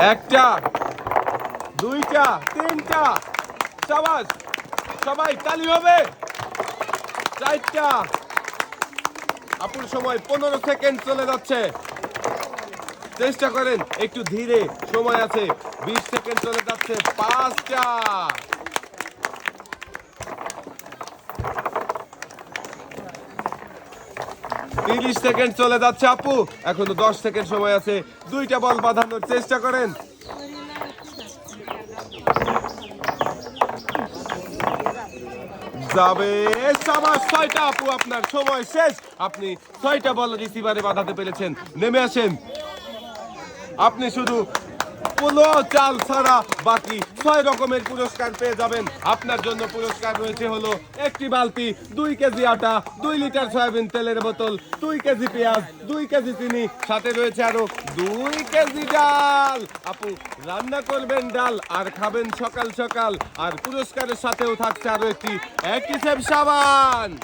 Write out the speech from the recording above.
একটা, দুইটা, তিনটা। সাবাস, সবাই তালি হবে। চারটা। আপুর সময় পনেরো সেকেন্ড চলে যাচ্ছে। চেষ্টা করেন, একটু ধীরে সময় আছে। বিশ সেকেন্ড চলে যাচ্ছে, পাঁচটা। তিরিশ সেকেন্ড চলে যাচ্ছে আপু। এখনও দশ সেকেন্ড সময় আছে। দুইটা বল বাঁধানোর চেষ্টা করেন। যাবে সাবাস ছয়টা আপু, আপনার সময় শেষ। আপনি ছয়টা বল রিসিভারে বাঁধাতে পেরেছেন। নেমে আসেন। আপনি শুধু পোলো চাল ছাড়া বাকি ছয় রকমের পুরস্কার পেয়ে যাবেন। আপনার জন্য পুরস্কার রয়েছে হলো একটি বালতি, দুই কেজি আটা, দুই লিটার সয়াবিন তেলের বোতল, দুই কেজি পেঁয়াজ, দুই কেজি চিনি, সাথে রয়েছে আরও দুই কেজি ডাল। আপু, রান্না করবেন ডাল আর খাবেন সকাল সকাল, আর পুরস্কারের সাথেও থাকছে আরও একটি একটি সেব সাবান।